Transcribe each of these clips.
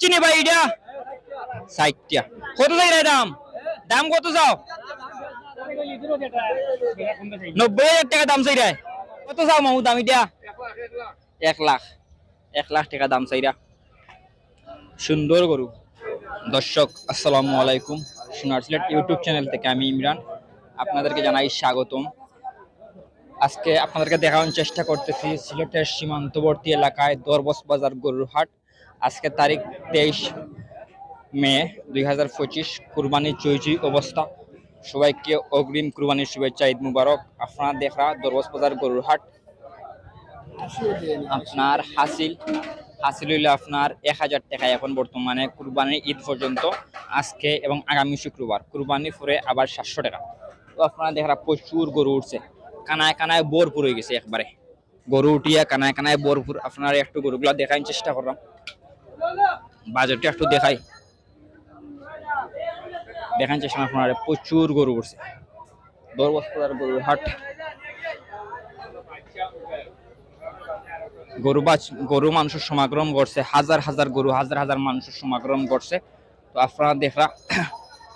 চিনি ভাই এটা ষাটটা। কত চাই রে দাম? দাম কত চাও? নব্বই হাজার টাকা দাম চাই কত চাও মামু দাম এটা এক লাখ। এক লাখ টাকা দাম চাইরা সুন্দর গরু দর্শক আসসালামু আলাইকুম। সোনার সিলেট ইউটিউব চ্যানেল থেকে আমি ইমরান আপনাদেরকে জানাই স্বাগতম। আজকে আপনাদেরকে দেখানোর চেষ্টা করতেছি সিলেটের সীমান্তবর্তী এলাকায় দরবস বাজার গরুর হাট। আজকে তারিখ তেইশ মে দুই হাজার পঁচিশ কুরবানি চৈচি অবস্থা। সবাইকে অগ্রিম কুরবানির শুভেচ্ছা, ঈদ মুবারক। আপনারা দেখা দরবস বাজার, গরুর হাট। আপনার হাসিল হাসিল হইল আপনার এক হাজার টাকা এখন বর্তমানে কুরবানির ঈদ পর্যন্ত, আজকে এবং আগামী শুক্রবার। কুরবানি পরে আবার সাতশো টাকা। তো আপনারা দেখা প্রচুর গরু উঠছে। কানায় কানায় বোরপুর হয়ে গেছে একবারে। গরু উঠিয়া কানায় কানায় বোরপুর আপনারা একটু গরুগুলা দেখার চেষ্টা করলাম। বাজারটা একটু দেখাই। দেখান চেষ্টা আপনারা, প্রচুর গরু উঠছে গরুর হাট। গরু বাছ গরু মানুষের সমাগম করছে হাজার হাজার গরু, হাজার হাজার মানুষের সমাগম করছে তো আপনারা দেখরা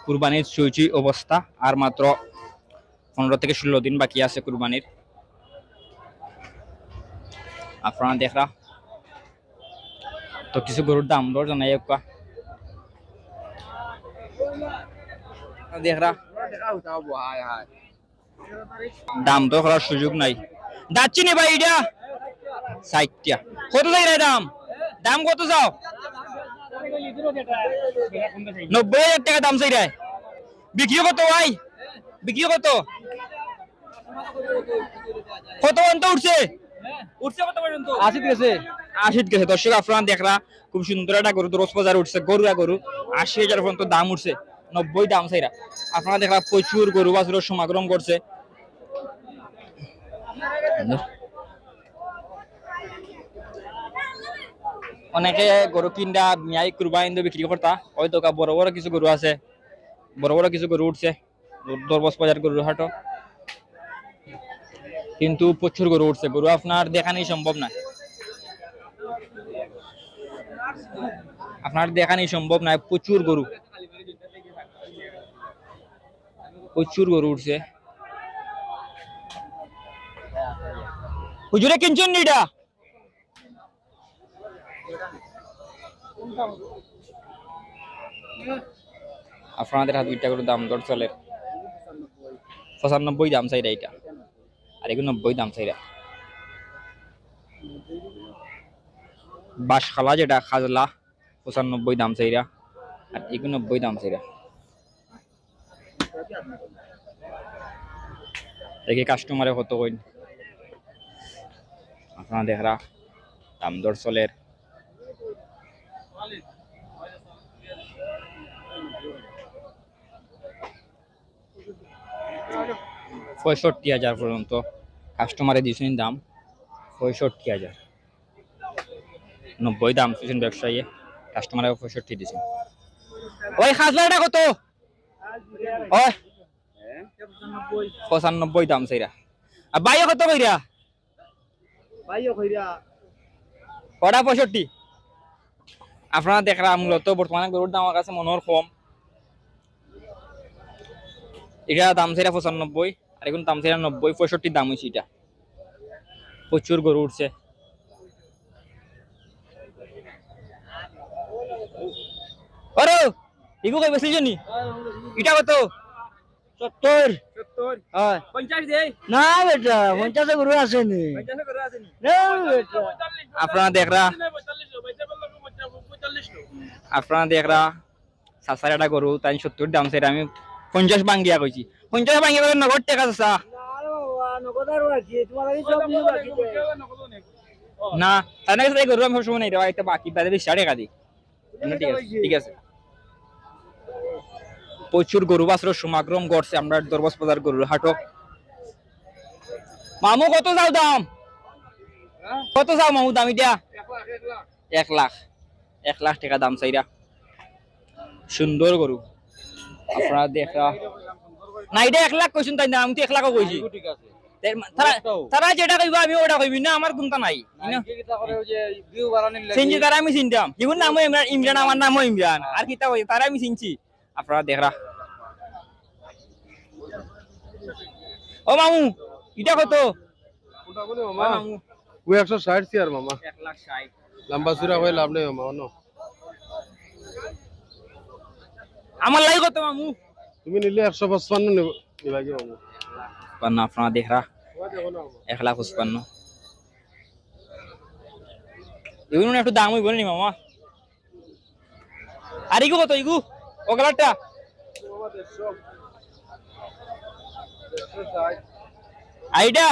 কুরবানির চুইচুই অবস্থা, আর মাত্র পনেরো থেকে ষোলো দিন বাকি আছে কুরবানির। আপনারা দেখরা তো কিছু গরুর দাম দর জানাই দেখরা দাম তো করার সুযোগ নাই। যাচ্ছি নি ভাই এটা ষাটটা কত চাই রে দাম? দাম কত চাও নব্বই হাজার টাকা দাম চাই রে বিক্রি কত ভাই? বিক্রি কত? কত পর্যন্ত উঠছে? উঠছে কত পর্যন্ত? আশি গেছে। আশিত গেছে। দর্শক আপনারা দেখরা খুব সুন্দর একটা গরু দরজ বাজার উঠছে গরুয়া গরু। আশি হাজার পর্যন্ত দাম উঠছে নব্বই দাম চাইরা। আপনারা দেখরা প্রচুর গরু বাছুরের সমাগম করছে। অনেকে গরু কিনটা মিয়াই কুরবানি দিয়ে বিক্রি করতা হয়তো বড় বড় কিছু গরু আছে বড় বড় কিছু গরু উঠছে দরবস বাজার গরুর হাটও। কিন্তু প্রচুর গরু উঠছে। গরু আপনার দেখানি সম্ভব না। আপনার দেখানি সম্ভব নয় প্রচুর গরু। প্রচুর গরু উঠছে। হুজুরে কিনছেন নি এটা? আপনাদের হাত দুইটা করে দাম দর চলে। পঁচানব্বই দাম চাইরা এটা। এগুলো নব্বই দাম চাইরা। বাঁশখালা যেটা, খাজলা, পঁচানব্বই দাম চাইরা, আর এগুলো দাম চাইরা। দেখি কাস্টমারে কত কইন। আপনারা দেখরা, দাম দর চলের পঁয়ষট্টি হাজার পর্যন্ত। কাস্টমারে দিয়েছেন দাম পঁয়ষট্টি হাজার। নব্বই দাম দিয়েছেন ব্যবসায়ী কাস্টমারে পঁয়ষট্টি দিয়েছেন ওই খাজলাটা কত? ওই পঁচানব্বই দাম সেইরা আর বাইরে কত কইরা? কইরা। ওটা পঁয়ষট্টি? আপনারা দেখরা মূলত বর্তমানে গরুর দাম আমার কাছে মনোর কম। এটা দাম ছিল পঁচানব্বই। আর এখন দাম ছিল নব্বই পঁয়ষট্টি দাম হয়েছে এটা। প্রচুর গরু উঠছে। ইগু কই জানি এটা কত? হয়। না বেটা গরু না বেটা। আপনারা দেখরা। আপনারা দেখরা সাসার একটা গরু তাই সত্তর দাম সেটা আমি পঞ্চাশ বাঙ্গিয়া কইছি। পঞ্চাশ বাঙ্গিয়া করে নগদ টাকা চাচা না তার কাছে এই গরু আমি সবসময় নেই একটা বাকি তাদের বিশ টাকা দিই না, ঠিক আছে ঠিক আছে। প্রচুর গরু বাছর সমাগম করছে আমরা দরবাস বাজার গরুর হাটক মামু কত যাও দাম? কত যাও মামু দাম এটা এক লাখ। এক লাখ টাকা দাম চাইরা। সুন্দর গরু। আপনারা দেখা না এটা এক লাখ কইছেন তাই না আমি তো এক লাখও কইছি তে- তারা তারা যেটা কইবা আমি ওটা কইবি না আমার কোনটা নাই ইনো? চিনছি তারা আমি চিনতাম। ইগুন নাম ইমরান ইমরান আমার নাম ইমরান আর কিতা কই তারা আমি চিনছি। আপনারা দেখরা ও মামু এটা কত? ও একশো ষাট চেয়ার মামা। এক লাখ ষাট লম্বা হয়ে লাভ নেই মামা আমার লাগে কত মামু? তুমি নিলে একশো পঁচপান্ন নিবা কি মামা? পঞ্চান্ন আপনারা দেখরা। এক লাখ পঁচপান্ন। এগুলো একটু দাম হইব নি মামা? আর ইগু কত ইগু? ও কালারটা? আইডা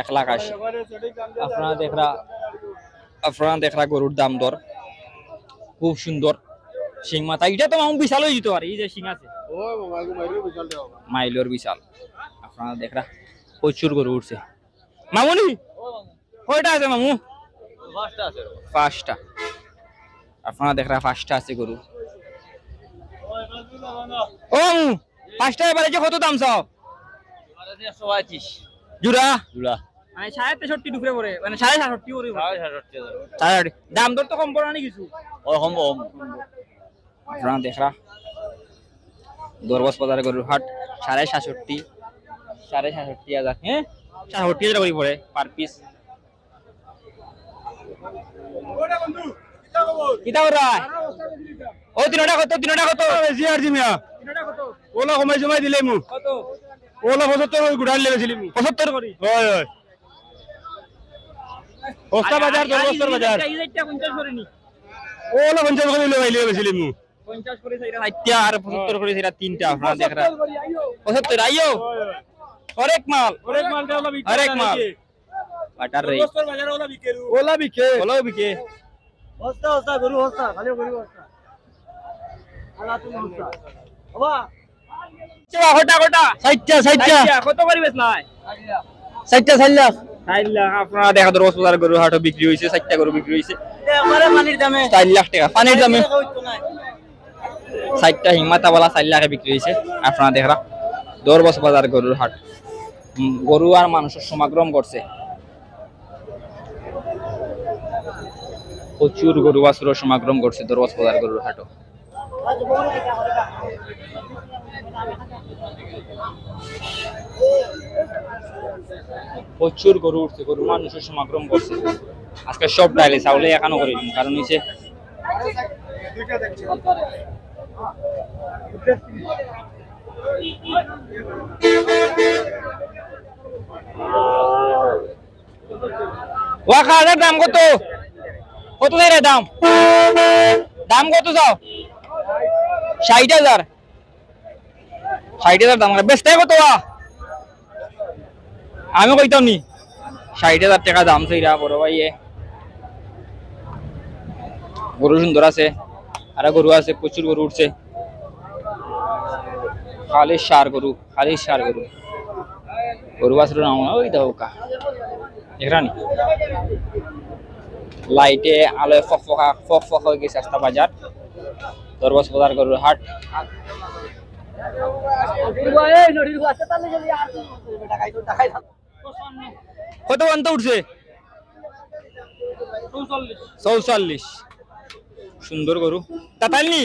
এক লাখ আশি। আপনারা দেখরা আপনারা দেখরা গরুর দাম দর। খুব সুন্দর। সিং মাথা। এটা তো মামু বিশাল হয়ে যেত আর এই যে সিং আছে। মাইলোর বিশাল। আপনারা দেখরা প্রচুর গরু উঠছে। মামুনি কয়টা আছে মামু? পাঁচটা আপনারা দেখরা পাঁচটা আছে গরু। ও পাঁচটা এবারে যে কত দাম চাও? জুড়া? জুড়া। মানে সাড়ে তেষট্টি পড়ে মানে সাড়ে সাতষট্টি সাড়ে সাতষট্টি। দাম দর তো কম পড়ে না কিছু। কম। আপনারা দেখরা। দরবস বাজারে গরুর হাট সাড়ে সাতষট্টি সাড়ে সাতষট্টি হাজার হ্যাঁ? সাতষট্টি হাজার করে পড়ে পার পিস কিতা করা ও তিনটা কত তিনটা কত? বেশি আর জিমিয়া। ওলা কমাই জমাই দিলে মু কত? ওলা পঁচাত্তর গুড়াই লেগেছিলি মু পঁচাত্তর করি? হয় হয়। বাজার বাজার। পঞ্চাশ করে নি। ওলা পঞ্চাশ করে লেগাই লেগেছিলি মু পঞ্চাশ করে সেটা ষাটটা আর পঁচাত্তর করে সেটা তিনটা আপনারা দেখরা। পঁচাত্তর আইও হরেক মাল। অনেক মাল দেওয়া ওলা বিকে হরেক মাল। বাটার রে। ওলা বিকে ওলা বিকে। বলো বিকে। হস্তা হস্তা গরু হস্তা খালি গরু হস্তা আলা তুমি হস্তা বাবা কটা কটা সাইটটা সাইটটা কত করি বেশ নাই? সাইটটা সাইলা চার আপনারা দেখা বাজার গরু হাটও বিক্রি হয়েছে গরু বিক্রি হয়েছে একবারে পানির দামে। চার লাখ টাকা। পানির দামে। চারটা হিমাতাওয়ালা চার লাখে বিক্রি হয়েছে। আপনারা দেখরা দরবস বাজার গরুর হাট। গরু আর মানুষের সমাগম করছে প্রচুর গরু বাছুরের সমাগম করছে দরবস বাজার গরুর হাটও। প্রচুর গরু উঠছে, গরু মানুষের সমাগম করছে আজকে সব ডাইলে চাউলে এখানো করে কারণ হচ্ছে ওয়া খাওয়ার দাম কত? কত দেয় রে দাম? দাম কত চাও ষাট হাজার। ষাট হাজার দাম বেচতে কত আমি কইতাম নি। ষাট হাজার টাকা দাম সেইরা বড় ভাইয়ে। গরু সুন্দর আছে। আর গরু আছে, প্রচুর গরু উঠছে। খালি সার গরু খালি সার গরু। গরু বাছুর নাম ওই দাও কা। দেখরানি লাইটে আলোয় ফকফকা, ফকফক হয়ে গেছে রাস্তা বাজার। দরবস বাজার গরুর হাট। আছে কত পর্যন্ত উঠছে? চৌচল্লিশ। সুন্দর গরু। তাতালনি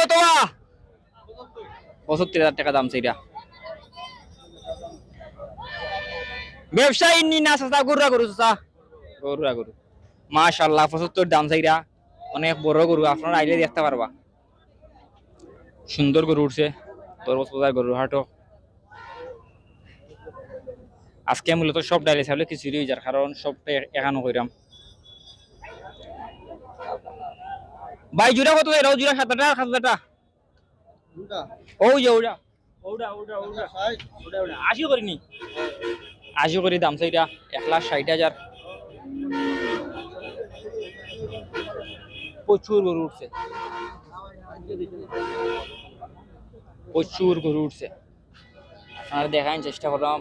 কত হাজার টাকা দাম নি গরুরা গরু গরুরা গরু। মাশাল্লাহ পঁচাত্তর দাম চাইরা। অনেক বড় গরু, আপনারা আইলে দেখতে পারবা। সুন্দর গরু উঠছে। তোর বছর গরুর হাটও। আজকে মূলত সব ডাইলে ছাগলে খিচুড়ি হয়ে যার কারণ সবটা এখানো কইরাম। ভাই জুড়া কত এরাও জুড়া সাত হাজার সাত ও যে ওটা আশি করিনি। আশি করি দাম সেইটা এক লাখ ষাট হাজার। প্রচুর গরু উঠছে। প্রচুর গরু উঠছে। আপনারা দেখার চেষ্টা করলাম।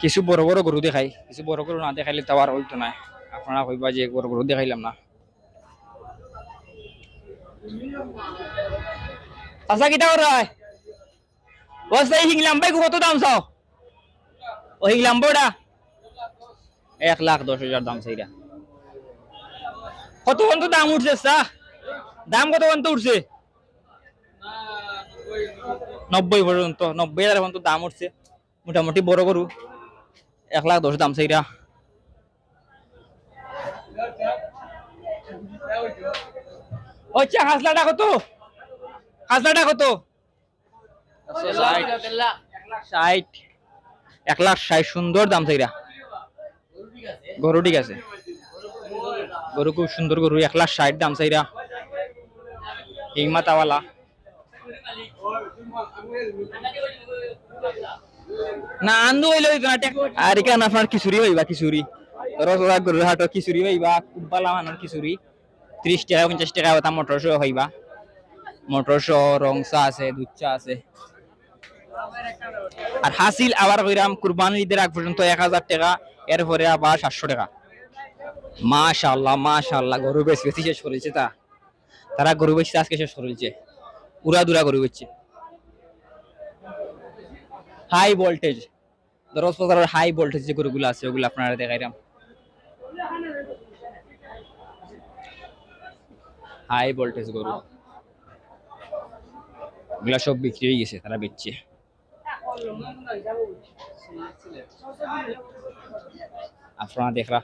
কিছু বড় বড় গরু দেখাই কিছু বড় গরু না দেখাইলে তাও আর হইতো না আপনারা হইবা যে বড় গরু দেখাইলাম না। আচ্ছা কিটা কত দাম চাও? ও হিংলাম এক লাখ দশ হাজার দাম সেইটা কত পর্যন্ত দাম উঠছে চা দাম কত পর্যন্ত উঠছে? নব্বই পর্যন্ত নব্বই হাজার পর্যন্ত দাম উঠছে। মোটামুটি বড় গরু। এক লাখ দশ দাম সেইটা আচ্ছা হাসলাটা কত? হাসলাটা কত? ষাট। এক লাখ ষাট সুন্দর দাম সেইটা গরু ঠিক আছে। গরু খুব সুন্দর গরু, এক লাখ ষাট দাম সেইটা এই মাতাওয়ালা। না, আন্দু হইলে আর এখানে আপনার খিচুড়ি হইবা, খিচুড়ি? রসগোল্লা গরুর হাটর খিচুড়ি হইবা খুব ভালো মানের খিচুড়ি। ত্রিশ টাকা, পঞ্চাশ টাকা ওটা মটর সহ হইবা। মটর সহ রংসা আছে, দুধ চা আছে। আর হাসিল আবার কইরাম কুরবানি ঈদের আগ পর্যন্ত এক হাজার টাকা, এরপরে আবার সাতশো টাকা। মাশাল্লাহ মাশাল্লাহ গরু বেশ বেশি শেষ করেছে তা। তারা গরু বেশি আজকে শেষ করেছে উড়া দুরা গরু বেচছে। হাই ভোল্টেজ দরজ বাজারের হাই ভোল্টেজ যে গরুগুলো আছে, ওগুলো আপনারা দেখাইলাম। হাই ভোল্টেজ গরু। ওগুলা সব বিক্রি হয়ে গেছে, তারা বেচছে। আপনারা দেখরা।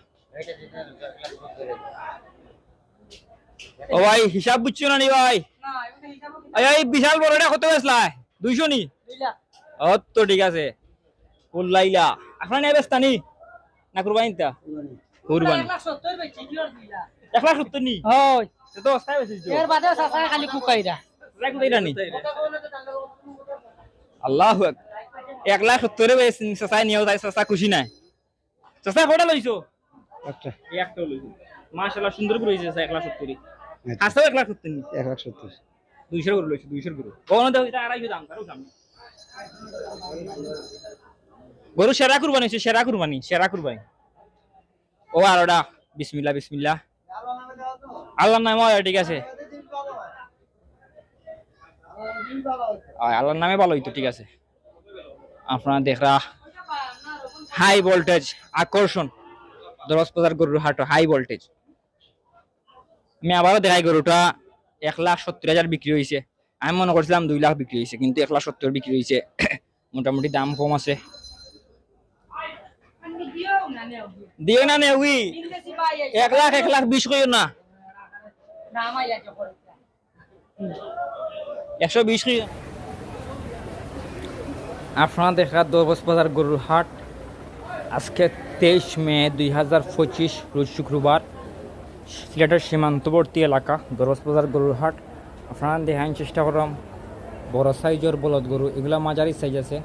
ও ভাই হিসাব বুঝছ না নি ভাই? এই, এই বিশাল বড়টা কত বেসলা দুইশো নি? ও তো ঠিক আছে। কুল্লাইলা আপনার নিয়ে ব্যস্ত নি? না কুরবানি তা কুরবানি। এক লাখ সত্তর নি? হয়। তো এর বাদে চাচা খালি কুকাইরা। লাখ কোথায় নি? আল্লাহ এক লাখ সত্তরে বেশি চাচাই নিয়েও তাই চাচা খুশি নাই। চাচা কটা লইছো? একটা। একটা লইছো মাশাআল্লাহ সুন্দর করে হইছে লাখ করে লইছো দুইশোর গরু কখনো দেখো এটা আড়াইশো দাম তারও সামনে। গরু সেরা কুরবানি সেরা কুরবানি সেরা কুরবানি। ও আরোটা বিসমিল্লা বিসমিল্লা আল্লাহর নামে হয় ঠিক আছে। আল্লাহর নামে ভালো হইতো ঠিক আছে। আপনারা দেখরা হাই ভোল্টেজ আকর্ষণ। দরজ বাজার গরুর হাট হাই ভোল্টেজ আমি আবারও দেখাই গরুটা, এক লাখ সত্তর হাজার বিক্রি হয়েছে আমি মনে করছিলাম দুই লাখ বিক্রি হয়েছে কিন্তু এক লাখ সত্তর বিক্রি হয়েছে মোটামুটি দাম কম আছে। দিও না নে উই এক লাখ এক লাখ বিশ কইও না। একশো বিশ কইও। আপনারা দেখা দরবস বাজার গরুর হাট। আজকে তেইশ মে দুই হাজার পঁচিশ, রোজ শুক্রবার, সিলেটের সীমান্তবর্তী এলাকা দরবস বাজার গরুর হাট আপনারা দেখার চেষ্টা করলাম বড় সাইজের বলদ গরু, এগুলা মাঝারি সাইজ আছে।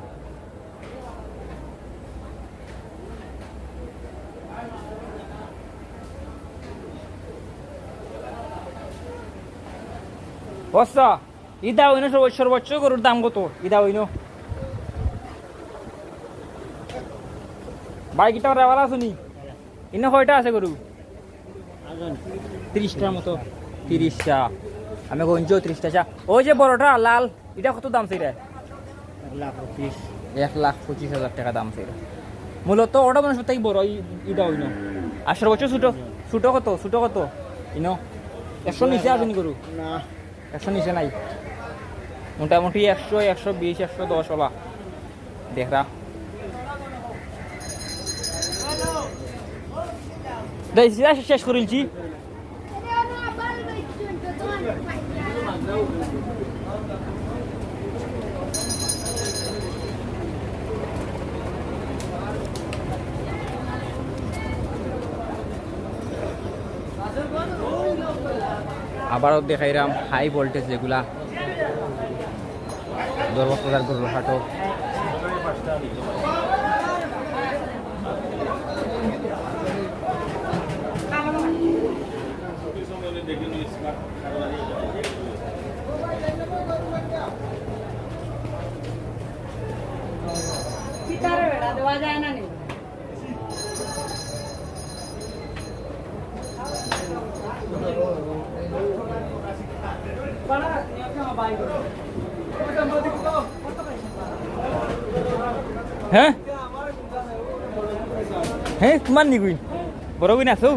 বস্তা ইদা সর্বোচ্চ সর্বোচ্চ গরুর দাম কত? ইদা হইনো? বাইকটা রেওয়াল আসুনি ইনো কয়টা আছে গরু? তিরিশটার মতো। তিরিশটা। আমি গঞ্জো তিরিশটা চা ওই যে বড়টা লাল এটা কত দাম সেটা এক লাখ পঁচিশ। হাজার টাকা দাম সেটা মূলত ওটা মানে সত্যি বড় ই- ইটা হইন আর সর্বোচ্চ ছোটো ছোটো কত? ছোটো কত? ইনো? একশো নিচে আসেনি গরু? না। একশো নিচে নাই। মোটামুটি একশো একশো বিশ একশো দশ ওলা। দেখরা দেখ শেষ করেছি আবারও দেখাইলাম হাই ভোল্টেজ যেগুলা। দরবাজার গরুর হাটো। দেওয়া যায় না হ্যাঁ? হ্যাঁ তোমার নিগুইন। বড় গুইন আছো?